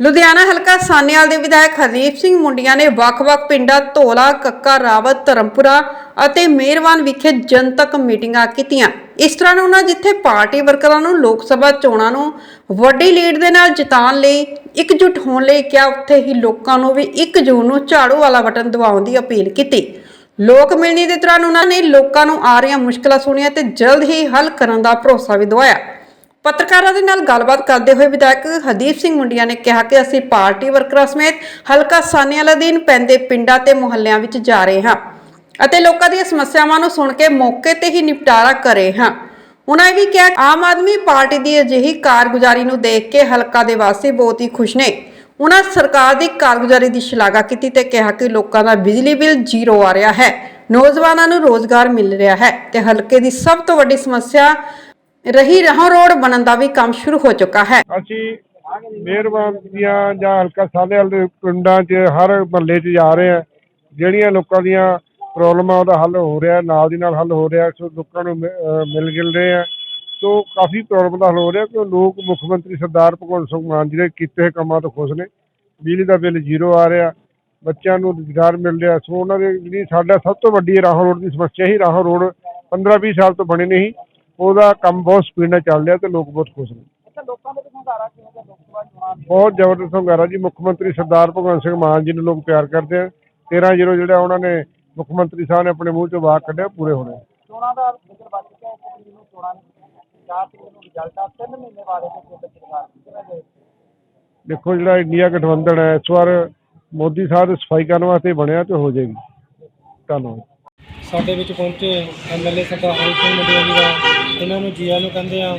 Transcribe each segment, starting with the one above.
ਲੁਧਿਆਣਾ ਹਲਕਾ ਸਾਨੇਵਾਲ ਦੇ ਵਿਧਾਇਕ ਹਰਦੀਪ ਸਿੰਘ ਮੁੰਡੀਆਂ ਨੇ ਵੱਖ-ਵੱਖ ਪਿੰਡਾਂ ਧੋਲਾ, ਕੱਕਾ ਰਾਵਤ, ਧਰਮਪੁਰਾ ਅਤੇ ਮਿਹਰਵਾਨ ਵਿਖੇ ਜਨਤਕ ਮੀਟਿੰਗਾਂ ਕੀਤੀਆਂ। ਇਸ ਤਰ੍ਹਾਂ ਉਹਨਾਂ ਜਿੱਥੇ ਪਾਰਟੀ ਵਰਕਰਾਂ ਨੂੰ ਲੋਕ ਸਭਾ ਚੋਣਾਂ ਨੂੰ ਵੱਡੀ ਲੀਡ ਦੇ ਨਾਲ ਜਿਤਾਉਣ ਲਈ ਇਕਜੁੱਟ ਹੋਣ ਲਈ ਕਿਹਾ ਉੱਥੇ ਹੀ ਲੋਕਾਂ ਨੂੰ ਵੀ 1 ਜੂਨ ਨੂੰ ਝਾੜੂ ਵਾਲਾ ਬਟਨ ਦਬਾਉਣ ਦੀ ਅਪੀਲ ਕੀਤੀ। ਲੋਕ ਮਿਲਣੀ ਦੇ ਦੌਰਾਨ ਉਹਨਾਂ ਨੇ ਲੋਕਾਂ ਨੂੰ ਆ ਰਹੀਆਂ ਮੁਸ਼ਕਲਾਂ ਸੁਣੀਆਂ ਤੇ ਜਲਦ ਹੀ ਹੱਲ ਕਰਨ ਦਾ ਭਰੋਸਾ ਵੀ ਦਵਾਇਆ। ਪੱਤਰਕਾਰਾਂ ਦੇ ਨਾਲ ਗੱਲਬਾਤ ਕਰਦੇ ਹੋਏ ਵਿਧਾਇਕ ਹਰਦੀਪ ਸਿੰਘ ਮੁੰਡੀਆਂ ਨੇ ਕਿਹਾ ਕਿ ਅਸੀਂ ਪਾਰਟੀ ਵਰਕਰਾਂ ਸਮੇਤ ਹਲਕਾ ਸਾਨੇਵਾਲ ਅਧੀਨ ਪੈਂਦੇ ਪਿੰਡਾਂ ਤੇ ਮੁਹੱਲਿਆਂ ਵਿੱਚ ਜਾ ਰਹੇ ਹਾਂ ਅਤੇ ਲੋਕਾਂ ਦੀਆਂ ਸਮੱਸਿਆਵਾਂ ਨੂੰ ਸੁਣ ਕੇ ਮੌਕੇ ਤੇ ਹੀ ਨਿਪਟਾਰਾ ਕਰੇ ਹਾਂ। ਉਹਨਾਂ ਇਹ ਵੀ ਕਿਹਾ ਆਮ ਆਦਮੀ ਪਾਰਟੀ ਦੀ ਅਜਿਹੀ ਕਾਰਗੁਜ਼ਾਰੀ ਨੂੰ ਦੇਖ ਕੇ ਹਲਕਾ ਦੇ ਵਾਸੀ ਬਹੁਤ ਹੀ ਖੁਸ਼ ਨੇ। ਉਹਨਾਂ ਸਰਕਾਰ ਦੀ ਕਾਰਗੁਜ਼ਾਰੀ ਦੀ ਸ਼ਲਾਘਾ ਕੀਤੀ ਤੇ ਕਿਹਾ ਕਿ ਲੋਕਾਂ ਦਾ ਬਿਜਲੀ ਬਿੱਲ ਜ਼ੀਰੋ ਆ ਰਿਹਾ ਹੈ। ਨੌਜਵਾਨਾਂ ਨੂੰ ਰੋਜ਼ਗਾਰ ਮਿਲ ਰਿਹਾ ਹੈ ਤੇ ਹਲਕੇ ਦੀ ਸਭ ਤੋਂ ਵੱਡੀ ਸਮੱਸਿਆ ਰਹੀ ਰਾਹ ਰੋਡ ਬਣਨ ਦਾ ਵੀ ਕੰਮ ਸ਼ੁਰੂ ਹੋ ਚੁੱਕਾ ਹੈ। ਅਸੀਂ ਮਿਹਰਬਾਨ ਦੀਆਂ ਜਾਂ ਹਲਕਾ ਸਾਹਨੇਵਾਲ ਦੇ ਪਿੰਡਾਂ 'ਚ ਹਰ ਮਹੱਲੇ 'ਚ ਜਾ ਰਹੇ ਆ ਜਿਹੜੀਆਂ ਲੋਕਾਂ ਦੀਆਂ ਪ੍ਰੋਬਲਮਾਂ ਉਹਦਾ ਹੱਲ ਹੋ ਰਿਹਾ, ਨਾਲ ਦੀ ਨਾਲ ਹੱਲ ਹੋ ਰਿਹਾ, ਸੋ ਲੋਕਾਂ ਨੂੰ ਮਿ- ਅਹ ਮਿਲ ਗਿਲ ਰਹੇ ਆ ਸੋ ਕਾਫੀ ਪ੍ਰੋਬਲਮ ਦਾ ਹੱਲ ਹੋ ਰਿਹਾ ਕਿ ਲੋਕ ਮੁੱਖ ਮੰਤਰੀ ਸਰਦਾਰ ਭਗਵੰਤ ਸਿੰਘ ਮਾਨ ਜੀ ਦੇ ਕੀਤੇ ਹੋਏ ਕੰਮਾਂ ਤੋਂ ਖੁਸ਼ ਨੇ। ਬਿਜਲੀ ਦਾ ਬਿੱਲ ਜ਼ੀਰੋ ਆ ਰਿਹਾ, ਬੱਚਿਆਂ ਨੂੰ ਰੁਜ਼ਗਾਰ ਮਿਲ ਰਿਹਾ, ਸੋ ਉਹਨਾਂ ਦੇ ਜਿਹੜੀ ਸਾਡਾ ਸਭ ਤੋਂ ਵੱਡੀ ਰਾਹੋਂ ਰੋਡ ਦੀ ਸਮੱਸਿਆ ਹੀ ਰਾਹੋਂ ਰੋਡ 15 20 ਸਾਲ ਤੋਂ ਬਣੇ ਨਹੀਂ ਉਹਦਾ ਕੰਮ ਬਹੁਤ ਸਪੀਡ ਨਾਲ ਚੱਲ ਰਿਹਾ ਤੇ ਲੋਕ ਬਹੁਤ ਖੁਸ਼ ਨੇ। ਬਹੁਤ ਜ਼ਬਰਦਸਤ ਹੁੰਗਾਰਾ ਜੀ। ਮੁੱਖ ਮੰਤਰੀ ਸਰਦਾਰ ਭਗਵੰਤ ਸਿੰਘ ਮਾਨ ਜੀ ਨੂੰ ਲੋਕ ਪਿਆਰ ਕਰਦੇ ਆ। 13 ਜ਼ੀਰੋ ਜਿਹੜਾ ਉਹਨਾਂ ਨੇ ਮੁੱਖ ਮੰਤਰੀ ਸਾਹਿਬ ਨੇ ਆਪਣੇ ਮੂੰਹ ਚੋਂ ਵਾਕ ਕੱਢਿਆ ਪੂਰੇ ਹੋਣੇ। ਚੋਣਾਂ ਦਾ ਜ਼ਿਕਰ ਬਚ ਚੁੱਕਿਆ ਇੱਕ ਤਰੀਕ ਨੂੰ ਚੋਣਾਂ ਨੇ ਚਾਰ ਤਰੀਕ ਨੂੰ ਰਿਜ਼ਲਟ ਆ। ਤਿੰਨ ਮਹੀਨੇ ਬਾਅਦ ਇਹ ਕੇਂਦਰ ਸਰਕਾਰ ਕਿਵੇਂ ਦੇ ਦੇਖੋ ਜਿਹੜਾ ਇੰਡੀਆ ਗਠਬੰਧਨ ਹੈ ਇਸ ਵਾਰ ਮੋਦੀ ਸਾਹਿਬ ਦੇ ਸਫ਼ਾਈ ਕਰਨ ਵਾਸਤੇ ਬਣਿਆ ਤੇ ਹੋ ਜਾਏਗੀ। ਧੰਨਵਾਦ। ਸਾਡੇ ਵਿੱਚ ਪਹੁੰਚੇ ਐਮਐਲਏ ਸਰਦਾਰ ਹਰੀ ਸਿੰਘ ਮੰਡੀਆ ਜੀ ਦਾ ਇਹਨਾਂ ਨੂੰ ਜੀ ਆਇਆਂ ਨੂੰ ਕਹਿੰਦੇ ਆ,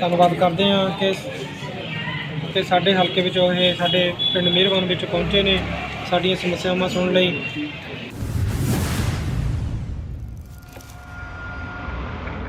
ਧੰਨਵਾਦ ਕਰਦੇ ਆ ਕਿ ਕਿ ਸਾਡੇ ਹਲਕੇ ਵਿੱਚ ਉਹ ਇਹ ਸਾਡੇ ਪਿੰਡ ਮਿਹਰਬਾਨ ਵਿੱਚ ਪਹੁੰਚੇ ਨੇ, ਸਾਡੀਆਂ ਸਮੱਸਿਆਵਾਂ ਸੁਣਨ ਲਈ।